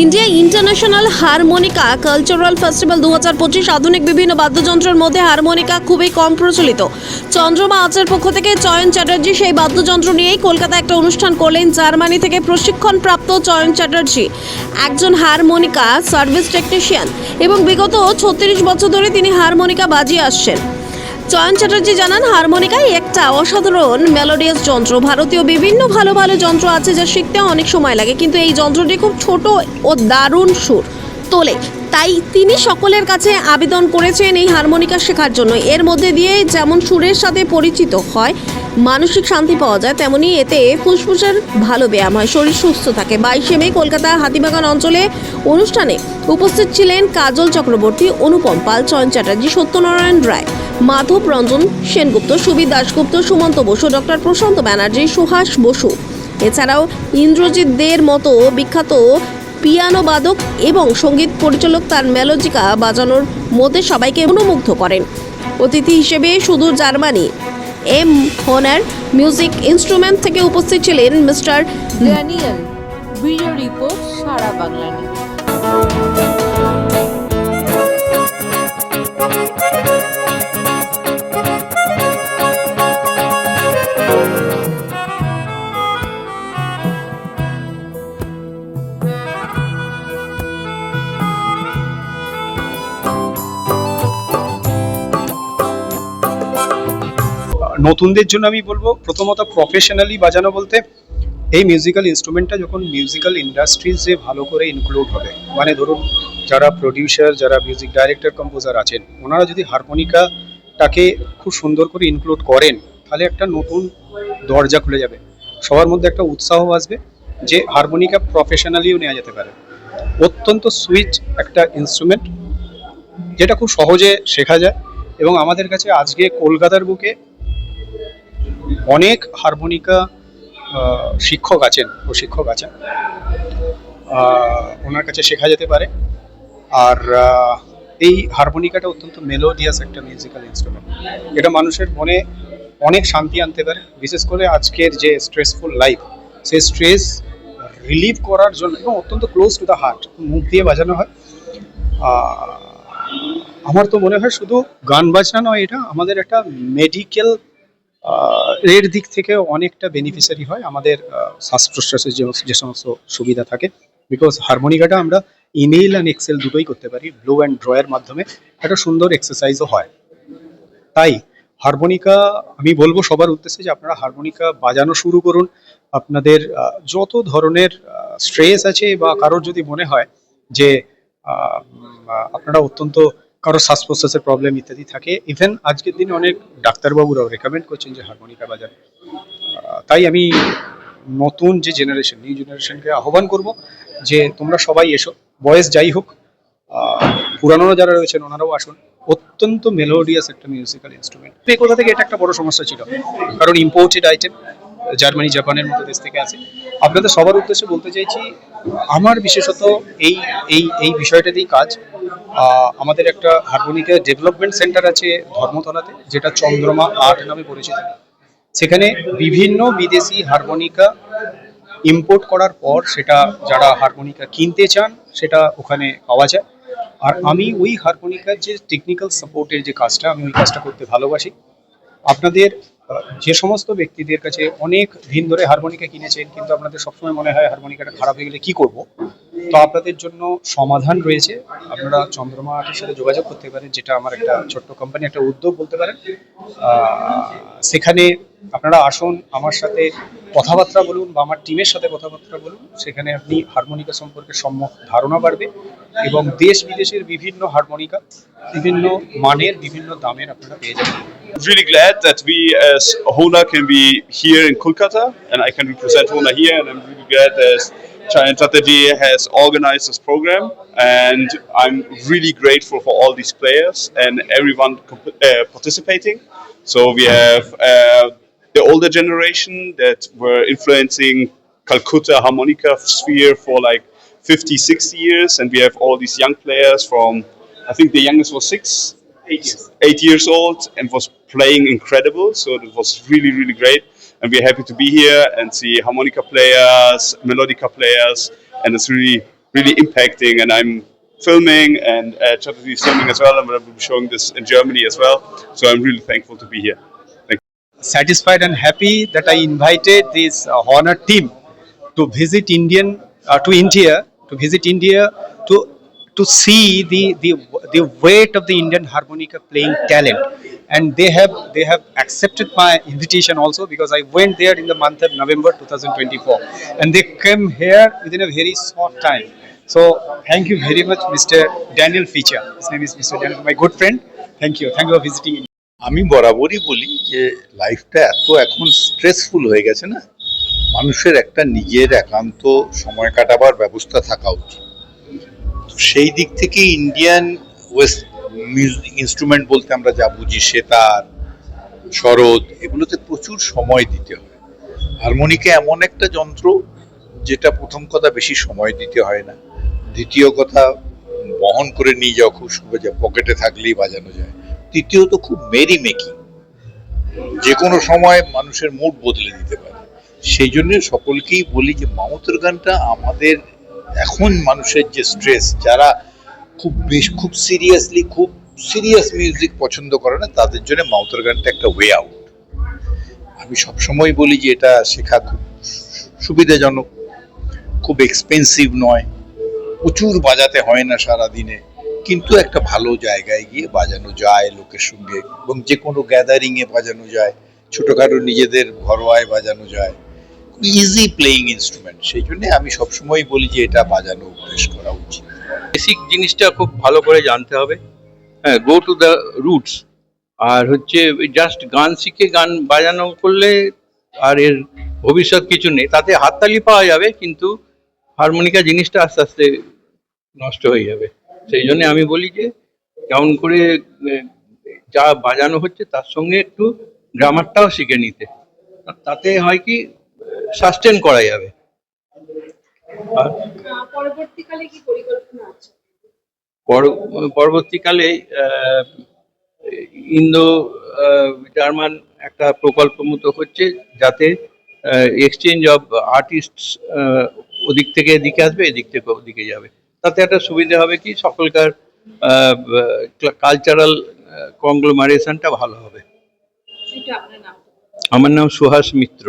India international harmonica cultural festival দু হাজার পঁচিশ আধুনিক বিভিন্ন বাদ্যযন্ত্রের মধ্যে হারমোনিকা খুবই কম প্রচলিত। চন্দ্রমা আচার পক্ষ থেকে চয়ন চ্যাটার্জি সেই বাদ্যযন্ত্র নিয়েই কলকাতা একটা অনুষ্ঠান করলেন জার্মানি থেকে প্রশিক্ষণপ্রাপ্ত চয়ন চ্যাটার্জি। একজন হারমোনিকা সার্ভিস টেকনিশিয়ান এবং বিগত ছত্রিশ বছর ধরে তিনি হারমোনিকা বাজিয়ে আসছেন। চয়ন চ্যাটার্জি জানান হারমোনিকাই একটা অসাধারণ মেলোডিয়াস যন্ত্র। ভারতীয় বিভিন্ন ভালো ভালো যন্ত্র আছে যা শিখতে অনেক সময় লাগে, কিন্তু এই যন্ত্রটি খুব ছোট ও দারুণ সুর তোলে। তাই তিনি সকলের কাছে আবেদন করেছেন এই হারমোনিকা শেখার জন্য। এর মধ্যে দিয়ে যেমন সুরের সাথে পরিচিত হয়, মানসিক শান্তি পাওয়া যায়, তেমনি এতে ফুসফুসের ভালো ব্যায়াম হয়, শরীর সুস্থ থাকে। বাইশে মে কলকাতা হাতিবাগান অঞ্চলে অনুষ্ঠানে উপস্থিত ছিলেন কাজল চক্রবর্তী, অনুপম পাল চয়ন চ্যাটার্জি, সত্যনারায়ণ রায়। মাধব রঞ্জন সেনগুপ্ত সুবি দাশগুপ্ত, সুমন্ত বসু, ডক্টর প্রশান্ত ব্যানার্জি, সুহাস বসু। এছাড়াও ইন্দ্রজিৎ দের মতো বিখ্যাত পিয়ানো বাদক এবং সংগীত পরিচালক তার মেলোজিকা বাজানোর মধ্যে সবাইকে অনুমুগ্ধ করেন। অতিথি হিসেবে সুদূর Germany, M Hohner music instrument থেকে উপস্থিত ছিলেন mister Daniel. Video report Sara Bangla নতুনদের জন্য আমি বলব, প্রথমত প্রফেশনালি বাজানো বলতে, এই মিউজিক্যাল ইনস্ট্রুমেন্টটা যখন মিউজিক্যাল ইন্ডাস্ট্রিজে ভালো করে ইনক্লুড হবে মানে ধরুন যারা প্রডিউসার যারা মিউজিক ডাইরেক্টর কম্পোজার আছেন, ওনারা যদি হারমোনিকাটাকে খুব সুন্দর করে ইনক্লুড করেন, তাহলে একটা নতুন দরজা খুলে যাবে। সবার মধ্যে একটা উৎসাহ আসবে যে হারমোনিকা প্রফেশনালিও নেওয়া যেতে পারে। অত্যন্ত সুইচ একটা ইনস্ট্রুমেন্ট যেটা খুব সহজে শেখা যায় এবং আমাদের কাছে আজকে কলকাতার বুকে অনেক হারমোনিকা শিক্ষক আছেন, প্রশিক্ষক আছেন। ওনার কাছে শেখা যেতে পারে। আর এই হারমোনিকাটা অত্যন্ত মেলোডিয়াস একটা মিউজিক্যাল ইনস্ট্রুমেন্ট এটা মানুষের মনে অনেক শান্তি আনতে পারে। বিশেষ করে আজকের যে স্ট্রেসফুল লাইফ সেই স্ট্রেস রিলিভ করার জন্য এবং অত্যন্ত ক্লোজ টু দ্য হার্ট মুখ দিয়ে বাজানো হয়। আমার তো মনে হয় শুধু গান বাজনা নয়, এটা আমাদের একটা মেডিকেল এর দিক থেকে অনেকটা বেনিফিশিয়ারি হয় আমাদের শ্বাস প্রশ্বাসের যে সমস্ত সুবিধা থাকে। বিকজ হারমোনিকাটা আমরা ইমেইল অ্যান্ড এক্সেল দুটোই করতে পারি ব্লু অ্যান্ড ড্রয়ের মাধ্যমে। একটা সুন্দর এক্সারসাইজও হয়। তাই হারমোনিকা আমি বলব সবার উদ্দেশ্যে যে আপনারা হারমোনিকা বাজানো শুরু করুন। আপনাদের যত ধরনের স্ট্রেস আছে বা কারোর যদি মনে হয় যে আপনারা অত্যন্ত কারও শ্বাস প্রশ্বাসের প্রবলেম ইত্যাদি থাকে। ইভেন আজকের দিনে অনেক ডাক্তারবাবুরাও রেকমেন্ড করছেন যে হারমোনিকা আহ, তাই আমি নতুন যে জেনারেশন নিউ জেনারেশনকে আহ্বান করব যে তোমরা সবাই এসো। বয়স যাই হোক পুরানোরা যারা রয়েছেন ওনারাও আসুন। অত্যন্ত মেলোডিয়াস একটা মিউজিক্যাল ইনস্ট্রুমেন্ট এই কোথা থেকে এটা একটা বড় সমস্যা ছিল। কারণ ইম্পোর্টেড আইটেম জার্মানি জাপানের মতো দেশ থেকে আছে। আপনাদের সবার উদ্দেশ্যে বলতে চাইছি আমার বিশেষত এই এই এই বিষয়টাতেই কাজ। আমাদের একটা হারমোনিকা ডেভেলপমেন্ট সেন্টার আছে ধর্মতলাতে, যেটা চন্দ্রমা আর্ট নামে পরিচিত। সেখানে বিভিন্ন বিদেশি হারমোনিকা ইম্পোর্ট করার পর সেটা যারা হারমোনিকা কিনতে চান, সেটা ওখানে পাওয়া যায়। আর আমি ওই হারমোনিকার যে টেকনিক্যাল সাপোর্টের যে কাজটা, আমি ওই কাজটা করতে ভালোবাসি। আপনাদের যে সমস্ত ব্যক্তিদের কাছে অনেক দিন ধরে হারমোনিকা কিনেছেন, কিন্তু আপনাদের সবসময় মনে হয় হারমোনিকাটা খারাপ হয়ে গেলে কি করব? তো আপনাদের জন্য সমাধান রয়েছে। আপনারা চন্দ্রমা আর্টের সাথে যোগাযোগ করতে পারেন, যেটা আমার একটা ছোট্ট কোম্পানি একটা উদ্যোগ বলতে পারেন। সেখানে আপনারা আসুন, আমার সাথে কথাবার্তা বলুন বা আমার টিমের সাথে কথাবার্তা বলুন। সেখানে আপনি হারমোনিকা সম্পর্কে সম্যক ধারণা বাড়বে এবং দেশ বিদেশের বিভিন্ন হারমোনিকা বিভিন্ন মানের, বিভিন্ন দামের আপনারা পেয়ে যাবেন। Really glad that we as Hona can be here in Kolkata, and I can represent Hona here, and I'm really glad that Chayan Chatterjee has organized this program and I'm really grateful for all these players and everyone uh, participating. So we have uh, the older generation that were influencing Calcutta harmonica sphere for like 50, 60 years and we have all these young players from I think the youngest was six Eight years. eight years old and was playing incredible. So it was really, really great. And we're happy to be here and see harmonica players, melodica players, and it's really really impacting. And I'm filming, and uh, Chatterjee is filming as well, and we'll be showing this in Germany as well. So I'm really thankful to be here. Thank you. satisfied and happy that I invited this uh, honor team to visit Indian uh, to India to visit India to see the the the weight of the Indian harmonica playing talent and they have they have accepted my invitation also because I went there in the month of November 2024 and they came here within a very short time so thank you very much Mr. Daniel Feature his name is Mr. Daniel my good friend thank you thank you for visiting India. আমি বরাবরই বলি যে লাইফটা এত এখন stressful হয়ে গেছে না মানুষের একটা নিজের একান্ত সময় কাটাবার ব্যবস্থা থাকা উচিত সেই দিক থেকে ইন্ডিয়ান ওয়েস্ট মিউজিক ইনস্ট্রুমেন্ট বলতে আমরা যা বুঝি, সেতার, শরৎ, এগুলোতে প্রচুর সময় দিতে হয়। হারমোনিকা এমন একটা যন্ত্র যেটা প্রথম কথা বেশি সময় দিতে হয় না। দ্বিতীয় কথা, বহন করে নিয়ে যাওয়া খুব সুবিধা পকেটে থাকলেই বাজানো যায়। তৃতীয়ত খুব মেরি মেকিং যে কোনো সময় মানুষের মুড বদলে দিতে পারে। সেই জন্য সকলকেই বলি যে মামুতের গানটা আমাদের এখন মানুষের যে স্ট্রেস যারা খুব বেশ, খুব সিরিয়াসলি খুব সিরিয়াস মিউজিক পছন্দ করে না, তাদের জন্য মাউথের গানটা একটা ওয়ে আউট আমি সবসময় বলি যে এটা শেখা খুব সুবিধাজনক, খুব এক্সপেন্সিভ নয়, প্রচুর বাজাতে হয় না সারা দিনে কিন্তু একটা ভালো জায়গায় গিয়ে বাজানো যায় লোকের সঙ্গে এবং যে কোনো গ্যাদারিং এ বাজানো যায়, ছোটখাটো নিজেদের ঘরোয়ায় বাজানো যায়। ইজি প্লেইং ইনস্ট্রুমেন্ট সেই জন্য আমি সবসময় বলি যে এটা বাজানো অভ্যেস করা উচিত। বেসিক জিনিসটা খুব ভালো করে জানতে হবে। হ্যাঁ গো টু দ্য রুটস আর হচ্ছে জাস্ট গান শিখে গান বাজানো করলে আর এর ভবিষ্যৎ কিছু নেই। তাতে হাততালি পাওয়া যাবে, কিন্তু হারমোনিকা জিনিসটা আস্তে আস্তে নষ্ট হয়ে যাবে। সেই জন্য আমি বলি যে, কেমন করে যা বাজানো হচ্ছে, তার সঙ্গে একটু গ্রামারটাও শিখে নিতে। তাতে হয় কি সাস্টেন করা যাবে। পরবর্তীকালে কি পরিকল্পনা আছে? পরবর্তীকালে ইন্দো জার্মান একটা প্রকল্প মতো হচ্ছে যাতে এক্সচেঞ্জ অফ আর্টিস্ট ওদিক থেকে এদিকে আসবে এদিক থেকে ওদিকে যাবে। তাতে একটা সুবিধা হবে কি সকলকার কালচারাল কংগ্লোমারেশনটা ভালো হবে। আমার নাম সুহাস মিত্র।